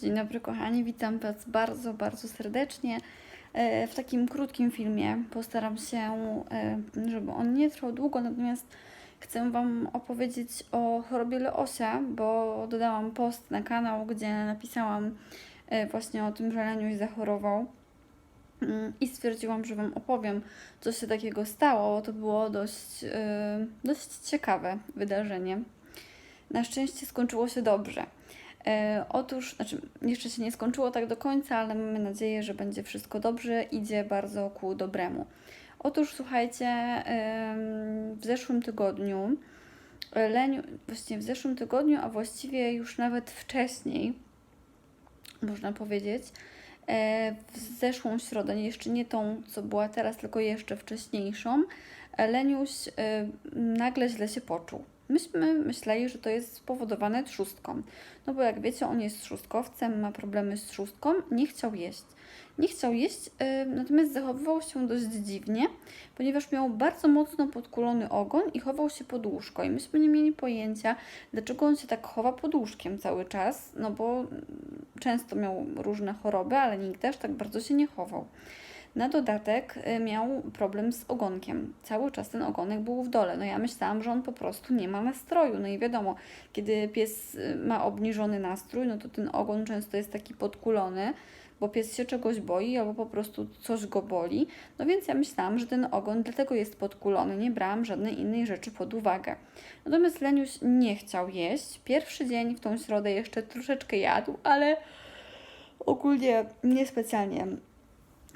Dzień dobry kochani, witam Was bardzo, bardzo serdecznie. E, W takim krótkim filmie postaram się, e, żeby on nie trwał długo, natomiast chcę Wam opowiedzieć o chorobie Leosia, bo dodałam post na kanał, gdzie napisałam e, właśnie o tym, że Leniuś zachorował. Mm, I stwierdziłam, że Wam opowiem, co się takiego stało. To było dość, dość ciekawe wydarzenie. Na szczęście skończyło się dobrze. E, otóż, znaczy, jeszcze się nie skończyło tak do końca, ale mamy nadzieję, że będzie wszystko dobrze, idzie bardzo ku dobremu. Otóż słuchajcie, w zeszłym tygodniu, e, Leniu, właśnie w zeszłym tygodniu, a właściwie już nawet wcześniej, można powiedzieć, e, w zeszłą środę, jeszcze nie tą, co była teraz, tylko jeszcze wcześniejszą, Leniuś nagle źle się poczuł. Myśmy myśleli, że to jest spowodowane trzustką. No bo jak wiecie, on jest trzustkowcem, ma problemy z trzustką, nie chciał jeść. Nie chciał jeść, yy, natomiast zachowywał się dość dziwnie, ponieważ miał bardzo mocno podkulony ogon i chował się pod łóżko. I myśmy nie mieli pojęcia, dlaczego on się tak chowa pod łóżkiem cały czas, no bo mm, często miał różne choroby, ale nigdy też tak bardzo się nie chował. Na dodatek y, miał problem z ogonkiem. Cały czas ten ogonek był w dole. No ja myślałam, że on po prostu nie ma nastroju. No i wiadomo, kiedy pies y, ma obniżony nastrój, no to ten ogon często jest taki podkulony, bo pies się czegoś boi albo po prostu coś go boli. No więc ja myślałam, że ten ogon dlatego jest podkulony. Nie brałam żadnej innej rzeczy pod uwagę. Natomiast Leniuś nie chciał jeść. Pierwszy dzień w tą środę jeszcze troszeczkę jadł, ale ogólnie niespecjalnie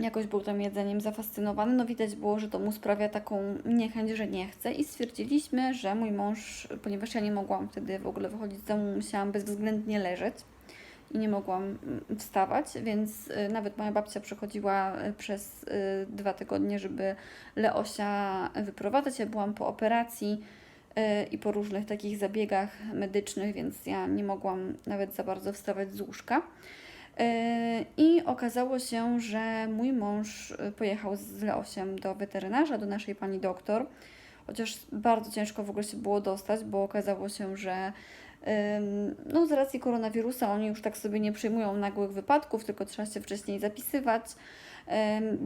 jakoś był tym jedzeniem zafascynowany. No widać było, że to mu sprawia taką niechęć, że nie chce i stwierdziliśmy, że mój mąż, ponieważ ja nie mogłam wtedy w ogóle wychodzić z domu, musiałam bezwzględnie leżeć i nie mogłam mm, wstawać, więc y, nawet moja babcia przychodziła y, przez y, dwa tygodnie, żeby Leosia wyprowadzać. Ja byłam po operacji i po różnych takich zabiegach medycznych, więc ja nie mogłam nawet za bardzo wstawać z łóżka. Yy, I okazało się, że mój mąż y, pojechał z Leosiem do weterynarza, do naszej pani doktor, chociaż bardzo ciężko w ogóle się było dostać, bo okazało się, że no, z racji koronawirusa oni już tak sobie nie przyjmują nagłych wypadków, tylko trzeba się wcześniej zapisywać,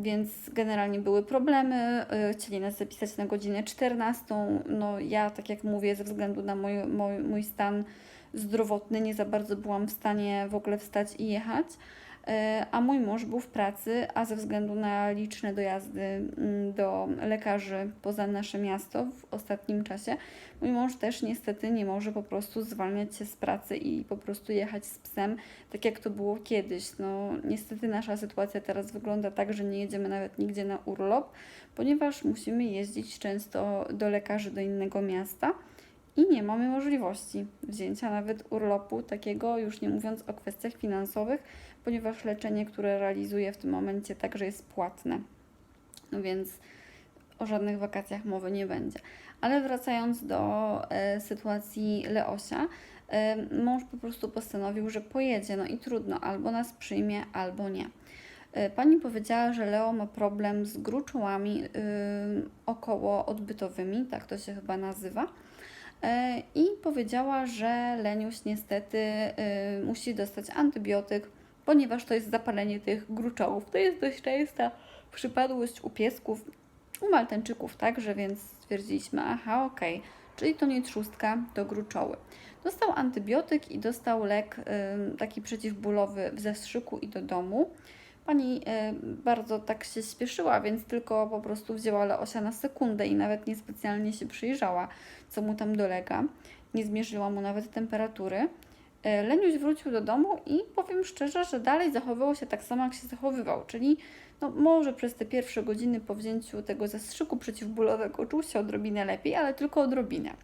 więc generalnie były problemy. y, Chcieli nas zapisać na godzinę 14. No ja, tak jak mówię, ze względu na mój, mój, mój stan zdrowotny, nie za bardzo byłam w stanie w ogóle wstać i jechać. E, A mój mąż był w pracy, a ze względu na liczne dojazdy mm, do lekarzy poza nasze miasto w ostatnim czasie, mój mąż też niestety nie może po prostu zwalniać się z pracy i po prostu jechać z psem, tak jak to było kiedyś. No, niestety nasza sytuacja teraz wygląda tak, że nie jedziemy nawet nigdzie na urlop, ponieważ musimy jeździć często do lekarzy do innego miasta i nie mamy możliwości wzięcia nawet urlopu takiego, już nie mówiąc o kwestiach finansowych, ponieważ leczenie, które realizuję w tym momencie, także jest płatne. No więc o żadnych wakacjach mowy nie będzie. Ale wracając do e, sytuacji Leosia, e, mąż po prostu postanowił, że pojedzie, no i trudno, albo nas przyjmie, albo nie. E, Pani powiedziała, że Leo ma problem z gruczołami y, około odbytowymi, tak to się chyba nazywa. E, I powiedziała, że Leniuś niestety y, musi dostać antybiotyk, ponieważ to jest zapalenie tych gruczołów. To jest dość częsta przypadłość u piesków, u maltańczyków także, więc stwierdziliśmy, aha, okej, czyli to nie trzustka, to gruczoły. Dostał antybiotyk i dostał lek y, taki przeciwbólowy w zastrzyku i do domu. Pani y, bardzo tak się spieszyła, więc tylko po prostu wzięła Leosia na sekundę i nawet niespecjalnie się przyjrzała, co mu tam dolega. Nie zmierzyła mu nawet temperatury. E, Leniuś wrócił do domu i powiem szczerze, że dalej zachowywał się tak samo, jak się zachowywał, czyli no, może przez te pierwsze godziny po wzięciu tego zastrzyku przeciwbólowego czuł się odrobinę lepiej, ale tylko odrobinę.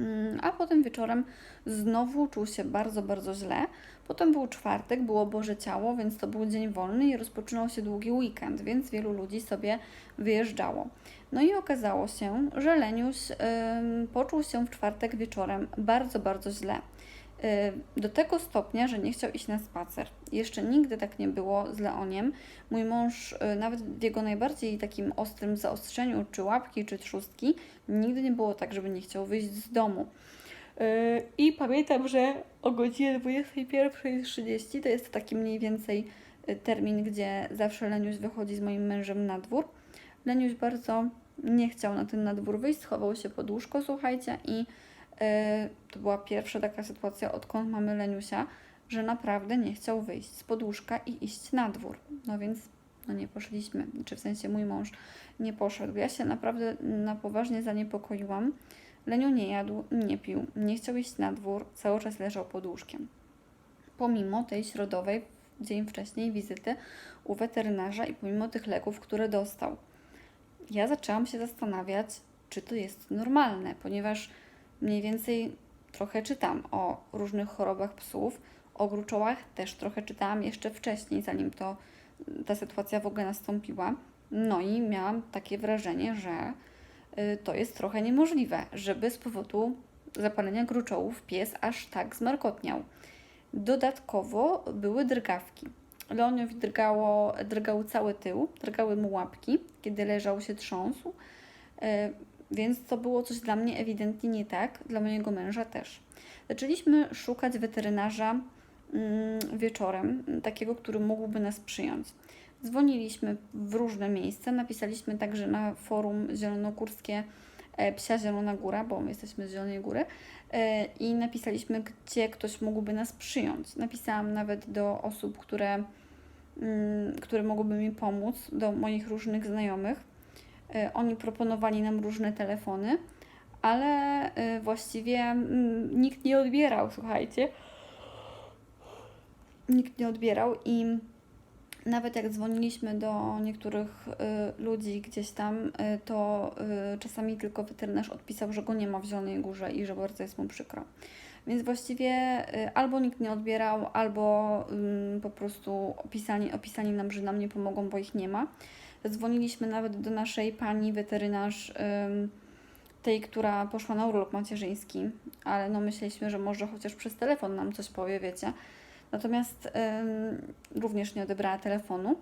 Mm, A potem wieczorem znowu czuł się bardzo, bardzo źle. Potem był czwartek, było Boże Ciało, więc to był dzień wolny i rozpoczynał się długi weekend, więc wielu ludzi sobie wyjeżdżało. No i okazało się, że Leniuś ym, poczuł się w czwartek wieczorem bardzo, bardzo źle. Do tego stopnia, że nie chciał iść na spacer. Jeszcze nigdy tak nie było z Leoniem. Mój mąż, y, nawet w jego najbardziej takim ostrym zaostrzeniu, czy łapki, czy trzustki, nigdy nie było tak, żeby nie chciał wyjść z domu. Yy, I pamiętam, że o godzinie 21.30 to jest taki mniej więcej y, termin, gdzie zawsze Leniuś wychodzi z moim mężem na dwór. Leniuś bardzo nie chciał na ten nadwór wyjść, schował się pod łóżko, słuchajcie, i to była pierwsza taka sytuacja, odkąd mamy Leniusia, że naprawdę nie chciał wyjść z podłóżka i iść na dwór. No więc no nie poszliśmy, czy w sensie mój mąż nie poszedł. Ja się naprawdę na poważnie zaniepokoiłam. Leniu nie jadł, nie pił, nie chciał iść na dwór, cały czas leżał pod łóżkiem. Pomimo tej środowej, dzień wcześniej, wizyty u weterynarza i pomimo tych leków, które dostał. Ja zaczęłam się zastanawiać, czy to jest normalne, ponieważ mniej więcej trochę czytam o różnych chorobach psów, o gruczołach też trochę czytałam jeszcze wcześniej, zanim to ta sytuacja w ogóle nastąpiła. No i miałam takie wrażenie, że y, to jest trochę niemożliwe, żeby z powodu zapalenia gruczołów pies aż tak zmarkotniał. Dodatkowo były drgawki. Leoniowi drgało, drgał cały tył, drgały mu łapki, kiedy leżał się trząsł, y, więc to było coś dla mnie ewidentnie nie tak, dla mojego męża też. Zaczęliśmy szukać weterynarza mm, wieczorem, takiego, który mógłby nas przyjąć. Dzwoniliśmy w różne miejsca, napisaliśmy także na forum zielonogórskie e, Psia Zielona Góra, bo my jesteśmy z Zielonej Góry e, i napisaliśmy, gdzie ktoś mógłby nas przyjąć. Napisałam nawet do osób, które, mm, które mogłyby mi pomóc, do moich różnych znajomych. E, Oni proponowali nam różne telefony, ale e, właściwie mm, nikt nie odbierał, słuchajcie. Nikt nie odbierał i nawet jak dzwoniliśmy do niektórych y, ludzi gdzieś tam, y, to y, czasami tylko weterynarz odpisał, że go nie ma w Zielonej Górze i że bardzo jest mu przykro. Więc właściwie y, albo nikt nie odbierał, albo ym, po prostu opisali, opisali nam, że nam nie pomogą, bo ich nie ma. Zadzwoniliśmy nawet do naszej pani weterynarz, tej, która poszła na urlop macierzyński, ale no myśleliśmy, że może chociaż przez telefon nam coś powie, wiecie. Natomiast również nie odebrała telefonu,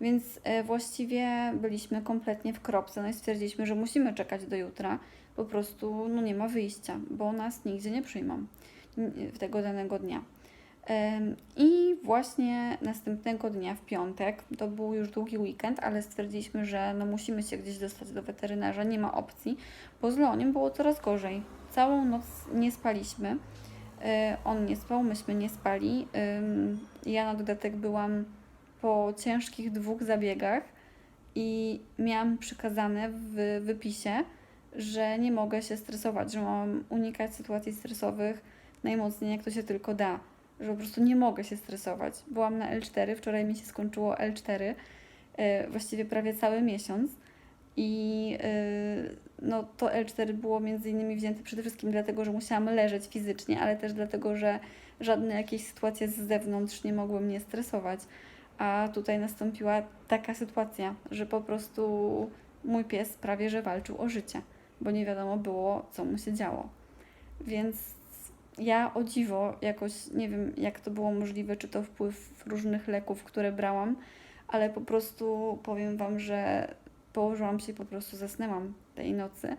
więc e, właściwie byliśmy kompletnie w kropce. No i stwierdziliśmy, że musimy czekać do jutra. Po prostu no nie ma wyjścia, bo nas nigdzie nie przyjmą w tego danego dnia. I właśnie następnego dnia, w piątek, to był już długi weekend, ale stwierdziliśmy, że no musimy się gdzieś dostać do weterynarza, nie ma opcji, bo z Leoniem było coraz gorzej. Całą noc nie spaliśmy. Y, On nie spał, myśmy nie spali. Ja na dodatek byłam po ciężkich dwóch zabiegach i miałam przykazane w wypisie, że nie mogę się stresować, że mam unikać sytuacji stresowych najmocniej jak to się tylko da, że po prostu nie mogę się stresować. Byłam na L4, wczoraj mi się skończyło L4, y, właściwie prawie cały miesiąc. I y, no, to L4 było między innymi wzięte przede wszystkim dlatego, że musiałam leżeć fizycznie, ale też dlatego, że żadne jakieś sytuacje z zewnątrz nie mogły mnie stresować. A tutaj nastąpiła taka sytuacja, że po prostu mój pies prawie że walczył o życie, bo nie wiadomo było, co mu się działo. Więc ja o dziwo jakoś nie wiem, jak to było możliwe, czy to wpływ różnych leków, które brałam, ale po prostu powiem Wam, że położyłam się i po prostu zasnęłam tej nocy.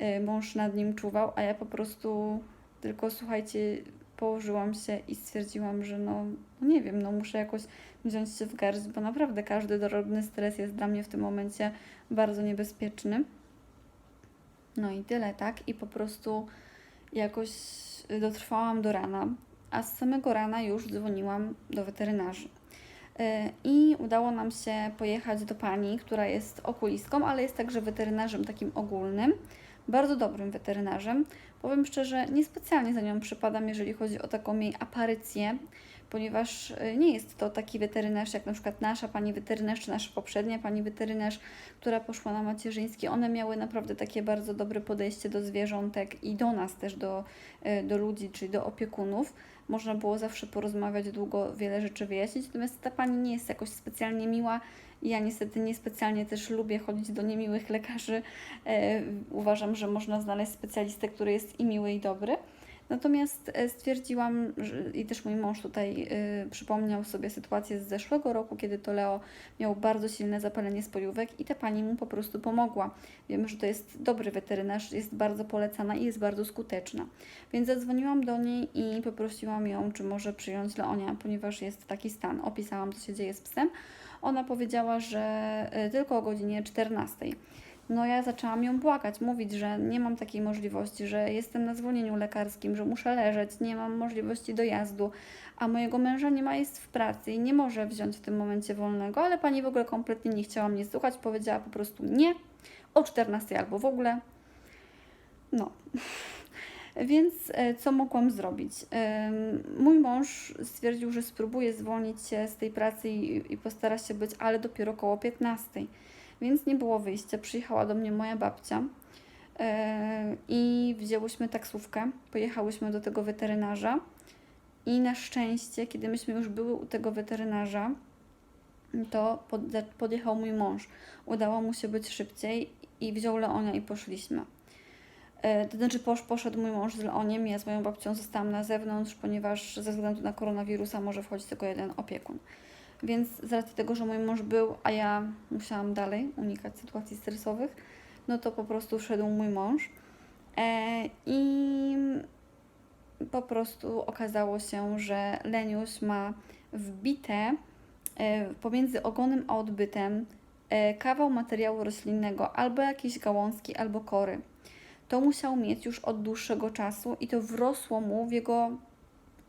Y, Mąż nad nim czuwał, a ja po prostu tylko słuchajcie, położyłam się i stwierdziłam, że no no nie wiem, no muszę jakoś wziąć się w garść, bo naprawdę każdy drobny stres jest dla mnie w tym momencie bardzo niebezpieczny. No i tyle, tak? I po prostu jakoś dotrwałam do rana, a z samego rana już dzwoniłam do weterynarzy. Y, I udało nam się pojechać do pani, która jest okulistką, ale jest także weterynarzem takim ogólnym, bardzo dobrym weterynarzem. Powiem szczerze, niespecjalnie za nią przypadam, jeżeli chodzi o taką jej aparycję, ponieważ y, nie jest to taki weterynarz jak na przykład nasza pani weterynarz, czy nasza poprzednia pani weterynarz, która poszła na macierzyński. One miały naprawdę takie bardzo dobre podejście do zwierzątek i do nas też, do, y, do ludzi, czyli do opiekunów. Można było zawsze porozmawiać długo, wiele rzeczy wyjaśnić, natomiast ta pani nie jest jakoś specjalnie miła. Ja niestety niespecjalnie też lubię chodzić do niemiłych lekarzy. E, uważam, że można znaleźć specjalistę, który jest i miły, i dobry. Natomiast e, stwierdziłam, że, i też mój mąż tutaj y, przypomniał sobie sytuację z zeszłego roku, kiedy to Leo miał bardzo silne zapalenie spojówek i ta pani mu po prostu pomogła. Wiemy, że to jest dobry weterynarz, jest bardzo polecana i jest bardzo skuteczna. Więc zadzwoniłam do niej i poprosiłam ją, czy może przyjąć Leonia, ponieważ jest taki stan. Opisałam, co się dzieje z psem. Ona powiedziała, że y, tylko o godzinie 14 no ja zaczęłam ją błagać, mówić, że nie mam takiej możliwości, że jestem na zwolnieniu lekarskim, że muszę leżeć, nie mam możliwości dojazdu, a mojego męża nie ma, jest w pracy i nie może wziąć w tym momencie wolnego, ale pani w ogóle kompletnie nie chciała mnie słuchać, powiedziała po prostu nie, o 14 albo w ogóle. No. Więc e, co mogłam zrobić? Mój mąż stwierdził, że spróbuje zwolnić się z tej pracy i, postara się być, ale dopiero około 15 więc nie było wyjścia. Przyjechała do mnie moja babcia e, i wzięłyśmy taksówkę, pojechałyśmy do tego weterynarza i na szczęście, kiedy myśmy już były u tego weterynarza, to podjechał mój mąż. Udało mu się być szybciej i wziął Leonia i poszliśmy. E, to znaczy posz, poszedł mój mąż z Leoniem, ja z moją babcią zostałam na zewnątrz, ponieważ ze względu na koronawirusa może wchodzić tylko jeden opiekun. Więc z racji tego, że mój mąż był, a ja musiałam dalej unikać sytuacji stresowych, no to po prostu wszedł mój mąż. E, I po prostu okazało się, że Leniusz ma wbite e, pomiędzy ogonem a odbytem e, kawał materiału roślinnego, albo jakieś gałązki, albo kory. To musiał mieć już od dłuższego czasu i to wrosło mu w jego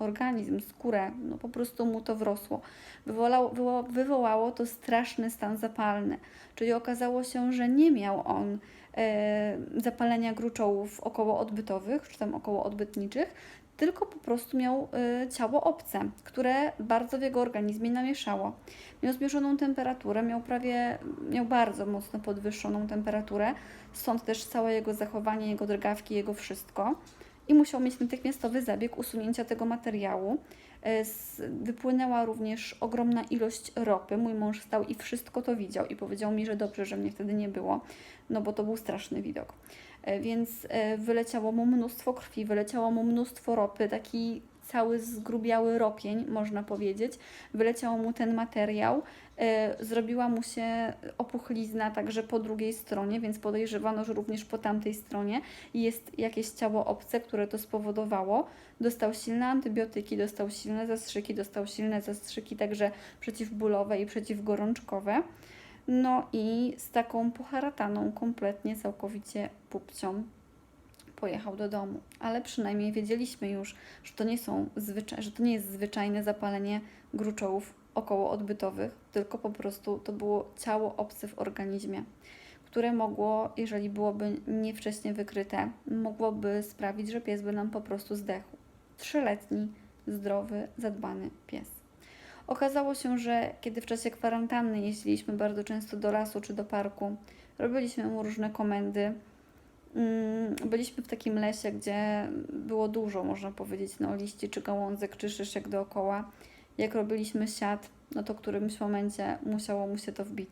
organizm, skórę, no po prostu mu to wrosło. Wywołało, wywołało to straszny stan zapalny, czyli okazało się, że nie miał on e, zapalenia gruczołów okołoodbytowych, czy tam okołoodbytniczych, tylko po prostu miał y, ciało obce, które bardzo w jego organizmie namieszało. Miał zmierzoną temperaturę, miał prawie, miał bardzo mocno podwyższoną temperaturę, stąd też całe jego zachowanie, jego drgawki, jego wszystko i musiał mieć natychmiastowy zabieg usunięcia tego materiału. E, wypłynęła również ogromna ilość ropy. Mój mąż stał i wszystko to widział i powiedział mi, że dobrze, że mnie wtedy nie było, no bo to był straszny widok. E, więc e, wyleciało mu mnóstwo krwi, wyleciało mu mnóstwo ropy, taki cały zgrubiały ropień, można powiedzieć. Wyleciał mu ten materiał, y, zrobiła mu się opuchlizna także po drugiej stronie, więc podejrzewano, że również po tamtej stronie jest jakieś ciało obce, które to spowodowało. Dostał silne antybiotyki, dostał silne zastrzyki, dostał silne zastrzyki także przeciwbólowe i przeciwgorączkowe. No i z taką poharataną kompletnie, całkowicie pupcią pojechał do domu, ale przynajmniej wiedzieliśmy już, że to nie, są zwycza- że to nie jest zwyczajne zapalenie gruczołów okołoodbytowych, tylko po prostu to było ciało obce w organizmie, które mogło, jeżeli byłoby niewcześnie wykryte, mogłoby sprawić, że pies by nam po prostu zdechł. Trzyletni, zdrowy, zadbany pies. Okazało się, że kiedy w czasie kwarantanny jeździliśmy bardzo często do lasu czy do parku, robiliśmy mu różne komendy, byliśmy w takim lesie, gdzie było dużo, można powiedzieć, no, liści czy gałązek, czy szyszek dookoła. Jak robiliśmy siat, no to w którymś momencie musiało mu się to wbić.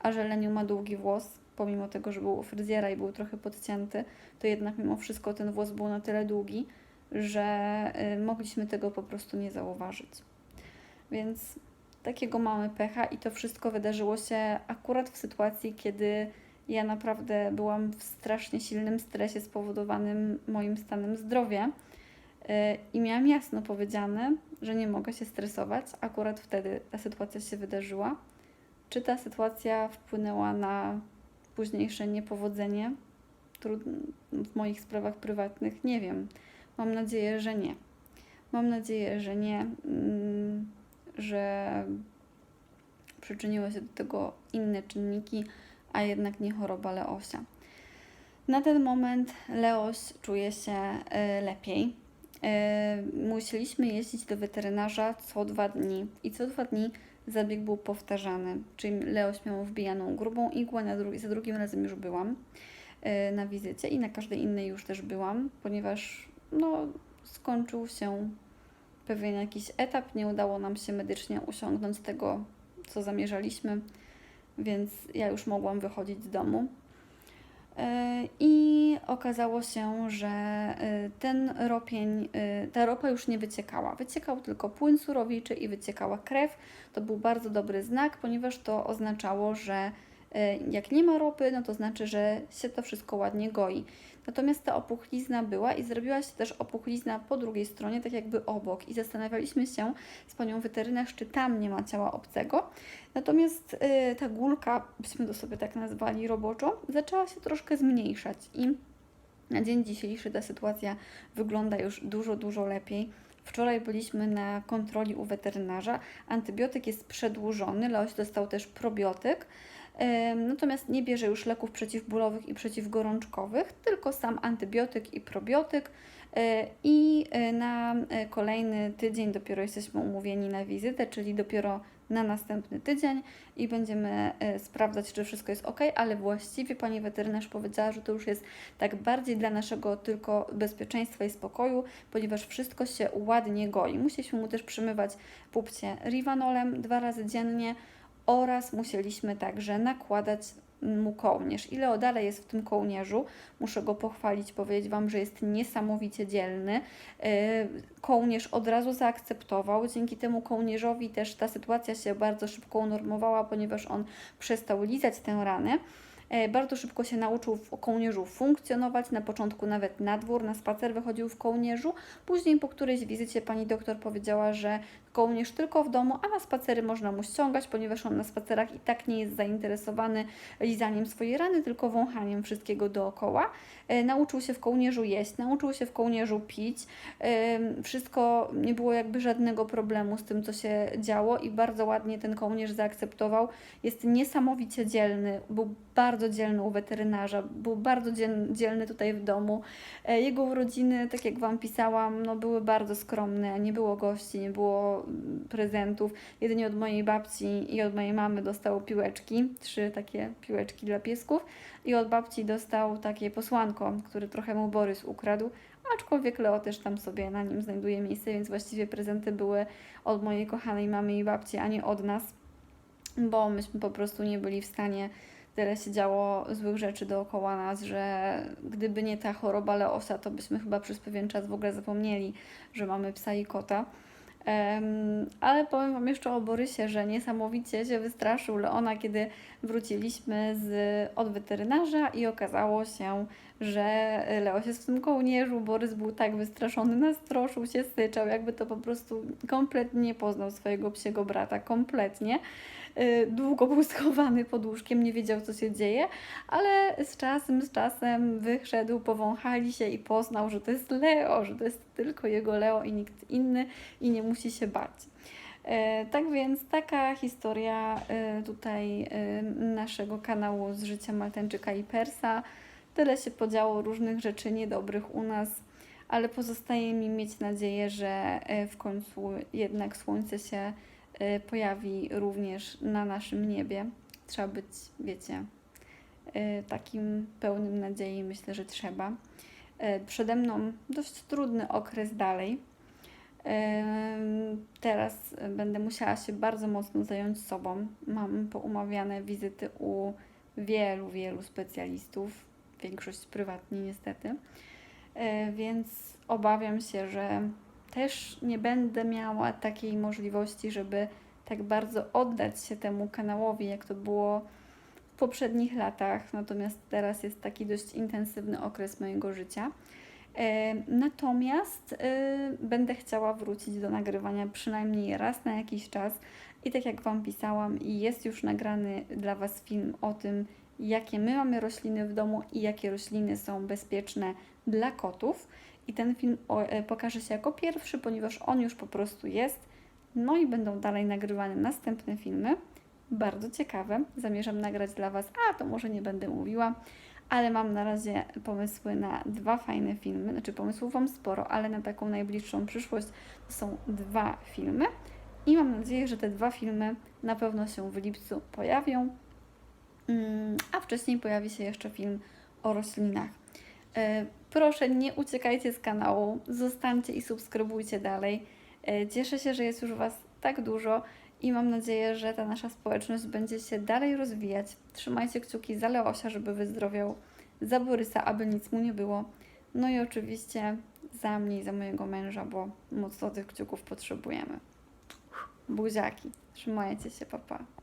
A że Leniu ma długi włos, pomimo tego, że był u fryzjera i był trochę podcięty, to jednak mimo wszystko ten włos był na tyle długi, że y, mogliśmy tego po prostu nie zauważyć. Więc takiego mamy pecha i to wszystko wydarzyło się akurat w sytuacji, kiedy ja naprawdę byłam w strasznie silnym stresie spowodowanym moim stanem zdrowia y, i miałam jasno powiedziane, że nie mogę się stresować. Akurat wtedy ta sytuacja się wydarzyła. Czy ta sytuacja wpłynęła na późniejsze niepowodzenie w moich sprawach prywatnych? Nie wiem. Mam nadzieję, że nie. Mam nadzieję, że nie, mm, że przyczyniły się do tego inne czynniki a jednak nie choroba Leosia. Na ten moment Leoś czuje się y, lepiej. Y, musieliśmy jeździć do weterynarza co dwa dni i co dwa dni zabieg był powtarzany, czyli Leoś miał wbijaną grubą igłę, na drugi, za drugim razem już byłam y, na wizycie i na każdej innej już też byłam, ponieważ no, skończył się pewien jakiś etap, nie udało nam się medycznie osiągnąć tego, co zamierzaliśmy więc ja już mogłam wychodzić z domu. E, I okazało się, że e, ten ropień, e, ta ropa już nie wyciekała. Wyciekał tylko płyn surowiczy i wyciekała krew. To był bardzo dobry znak, ponieważ to oznaczało, że jak nie ma ropy, no to znaczy, że się to wszystko ładnie goi. Natomiast ta opuchlizna była i zrobiła się też opuchlizna po drugiej stronie, tak jakby obok. I zastanawialiśmy się z panią weterynarz, czy tam nie ma ciała obcego. Natomiast y, ta gulka, byśmy to sobie tak nazwali roboczo, zaczęła się troszkę zmniejszać i na dzień dzisiejszy ta sytuacja wygląda już dużo, dużo lepiej. Wczoraj byliśmy na kontroli u weterynarza. Antybiotyk jest przedłużony, Leoś dostał też probiotyk. Natomiast nie bierze już leków przeciwbólowych i przeciwgorączkowych, tylko sam antybiotyk i probiotyk. E, I e, na e, kolejny tydzień dopiero jesteśmy umówieni na wizytę, czyli dopiero na następny tydzień i będziemy sprawdzać, czy wszystko jest ok, ale właściwie pani weterynarz powiedziała, że to już jest tak bardziej dla naszego tylko bezpieczeństwa i spokoju, ponieważ wszystko się ładnie goi. Musieliśmy mu też przymywać pupcie rivanolem dwa razy dziennie oraz musieliśmy także nakładać mu kołnierz. Ile dalej jest w tym kołnierzu? Muszę go pochwalić, powiedzieć Wam, że jest niesamowicie dzielny. Yy, kołnierz od razu zaakceptował. Dzięki temu kołnierzowi też ta sytuacja się bardzo szybko unormowała, ponieważ on przestał lizać tę ranę. Yy, bardzo szybko się nauczył w kołnierzu funkcjonować, na początku nawet na dwór, na spacer wychodził w kołnierzu. Później po którejś wizycie pani doktor powiedziała, że kołnierz tylko w domu, a na spacery można mu ściągać, ponieważ on na spacerach i tak nie jest zainteresowany lizaniem swojej rany, tylko wąchaniem wszystkiego dookoła. E, nauczył się w kołnierzu jeść, nauczył się w kołnierzu pić. E, wszystko, nie było jakby żadnego problemu z tym, co się działo i bardzo ładnie ten kołnierz zaakceptował. Jest niesamowicie dzielny, był bardzo dzielny u weterynarza, był bardzo dzielny tutaj w domu. E, jego urodziny, tak jak Wam pisałam, no były bardzo skromne, nie było gości, nie było prezentów. Jedynie od mojej babci i od mojej mamy dostał piłeczki, trzy takie piłeczki dla piesków i od babci dostał takie posłanko, które trochę mu Borys ukradł, aczkolwiek Leo też tam sobie na nim znajduje miejsce, więc właściwie prezenty były od mojej kochanej mamy i babci, a nie od nas, bo myśmy po prostu nie byli w stanie tyle się działo złych rzeczy dookoła nas, że gdyby nie ta choroba Leosa, to byśmy chyba przez pewien czas w ogóle zapomnieli, że mamy psa i kota. Um, ale powiem Wam jeszcze o Borysie, że niesamowicie się wystraszył Leona, kiedy wróciliśmy z, od weterynarza i okazało się, że Leoś jest w tym kołnierzu. Borys był tak wystraszony, nastroszył się, syczał, jakby to po prostu kompletnie nie poznał swojego psiego brata, kompletnie. Y, długo był schowany pod łóżkiem, nie wiedział co się dzieje, ale z czasem, z czasem wyszedł, powąchali się i poznał, że to jest Leo, że to jest tylko jego Leo i nikt inny i nie musi się bać. E, tak więc taka historia e, tutaj e, naszego kanału z życia Maltańczyka i Persa. Tyle się podziało różnych rzeczy niedobrych u nas, ale pozostaje mi mieć nadzieję, że w końcu jednak słońce się pojawi również na naszym niebie. Trzeba być, wiecie, y, takim pełnym nadziei, myślę, że trzeba. Y, przede mną dość trudny okres dalej. Teraz będę musiała się bardzo mocno zająć sobą. Mam poumawiane wizyty u wielu, wielu specjalistów, większość prywatnie niestety, więc obawiam się, że też nie będę miała takiej możliwości, żeby tak bardzo oddać się temu kanałowi, jak to było w poprzednich latach. Natomiast teraz jest taki dość intensywny okres mojego życia. E, natomiast e, będę chciała wrócić do nagrywania przynajmniej raz na jakiś czas. I tak jak Wam pisałam, jest już nagrany dla Was film o tym, jakie my mamy rośliny w domu i jakie rośliny są bezpieczne dla kotów i ten film e, pokaże się jako pierwszy, ponieważ on już po prostu jest. No i będą dalej nagrywane następne filmy. Bardzo ciekawe. Zamierzam nagrać dla Was, a to może nie będę mówiła, ale mam na razie pomysły na dwa fajne filmy. Znaczy, pomysłów Wam sporo, ale na taką najbliższą przyszłość to są dwa filmy. I mam nadzieję, że te dwa filmy na pewno się w lipcu pojawią. Mm, a wcześniej pojawi się jeszcze film o roślinach. E, proszę, nie uciekajcie z kanału, zostańcie i subskrybujcie dalej. E, cieszę się, że jest już Was tak dużo i mam nadzieję, że ta nasza społeczność będzie się dalej rozwijać. Trzymajcie kciuki za Leosia, żeby wyzdrowiał za Borysa, aby nic mu nie było. No i oczywiście za mnie i za mojego męża, bo mocno tych kciuków potrzebujemy. Buziaki. Trzymajcie się, papa.